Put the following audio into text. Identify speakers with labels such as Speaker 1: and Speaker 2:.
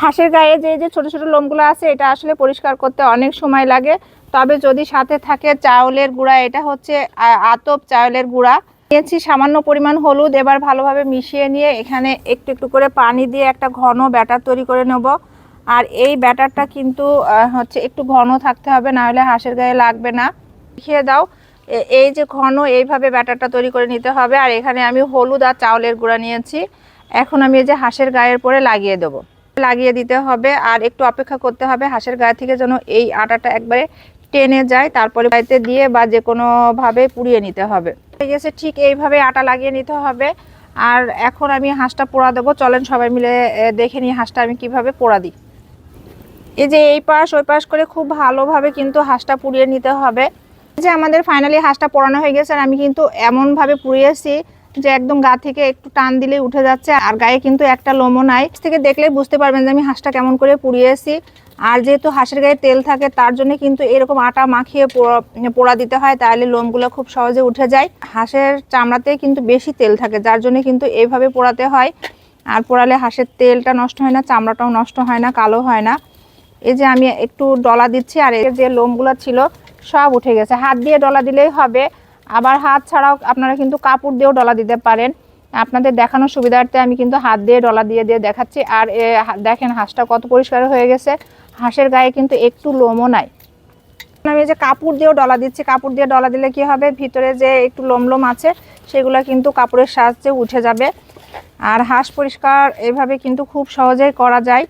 Speaker 1: হাঁসের গায়ে যে যে ছোট ছোট লোমগুলো আছে, এটা আসলে পরিষ্কার করতে অনেক সময় লাগে। তবে যদি সাথে থাকে চাউলের গুঁড়া, এটা হচ্ছে আতপ চাউলের গুঁড়া। নিয়েছি সামান্য পরিমাণ হলুদ, এবার ভালোভাবে মিশিয়ে নিয়ে এখানে একটু একটু করে পানি দিয়ে একটা ঘন ব্যাটার তৈরি করে নেব। আর এই ব্যাটারটা কিন্তু হচ্ছে একটু ঘন থাকতে হবে, না হলে হাঁসের গায়ে লাগবে না। দেখিয়ে দাও এই যে ঘন, এইভাবে ব্যাটারটা তৈরি করে নিতে হবে। আর এখানে আমি হলুদ আর চাউলের গুঁড়া নিয়েছি। এখন আমি এই যে হাঁসের গায়ের পরে লাগিয়ে দেবো। লাগিয়ে দিতে হবে আর একটু অপেক্ষা করতে হবে হাঁসের গায়ে থেকে যেন এই আটাটা একবারে টেনে যায়, তারপরে গাইতে দিয়ে বা যে কোনোভাবে পুড়িয়ে নিতে হবে। ঠিক আছে ঠিক এইভাবে আটা লাগিয়ে নিতে হবে। আর এখন আমি হাঁসটা পোড়া দেবো। চলেন সবাই মিলে দেখে নিই হাঁসটা আমি কীভাবে পোড়া দিই। এই যে এই পাশ, ওই পাশ করে খুব ভালোভাবে কিন্তু হাঁসটা পুড়িয়ে নিতে হবে। যে আমাদের ফাইনালি হাঁসটা পোড়ানো হয়ে গেছে, আর আমি কিন্তু এমনভাবে পুড়িয়েছি যে একদম গা থেকে একটু টান দিলেই উঠে যাচ্ছে, আর গায়ে কিন্তু একটা লোমও নাই। থেকে দেখলেই বুঝতে পারবেন যে আমি হাঁসটা কেমন করে পুড়িয়েছি। আর যেহেতু হাঁসের গায়ে তেল থাকে, তার জন্য কিন্তু এরকম আটা মাখিয়ে পোড়া- পোড়া দিতে হয়, তাহলে লোমগুলো খুব সহজে উঠে যায়। হাঁসের চামড়াতে কিন্তু বেশি তেল থাকে, যার জন্য কিন্তু এইভাবে পোড়াতে হয়। আর পোড়ালে হাঁসের তেলটা নষ্ট হয় না, চামড়াটাও নষ্ট হয় না, কালো হয় না। এই যে আমি একটু ডলা দিচ্ছি, আর এর যে লোমগুলো ছিল, সব উঠে গেছে। হাত দিয়ে ডলা দিলেই হবে। আবার হাত ছাড়াও আপনারা কিন্তু কাপড় দিয়েও ডলা দিতে পারেন। আপনাদের দেখানোর সুবিধার্থে আমি কিন্তু হাত দিয়ে ডলা দিয়ে দিয়ে দেখাচ্ছি। আর দেখেন হাঁসটা কত পরিষ্কার হয়ে গেছে। হাঁসের গায়ে কিন্তু একটু লোমও নাই। আমি যে কাপড় দিয়েও ডলা দিচ্ছি, কাপড় দিয়ে ডলা দিলে কি হবে? ভিতরে যে একটু লোম লোম আছে, সেগুলো কিন্তু কাপড়ের সাহায্যে উঠে যাবে। আর হাঁস পরিষ্কার এভাবে কিন্তু খুব সহজেই করা যায়।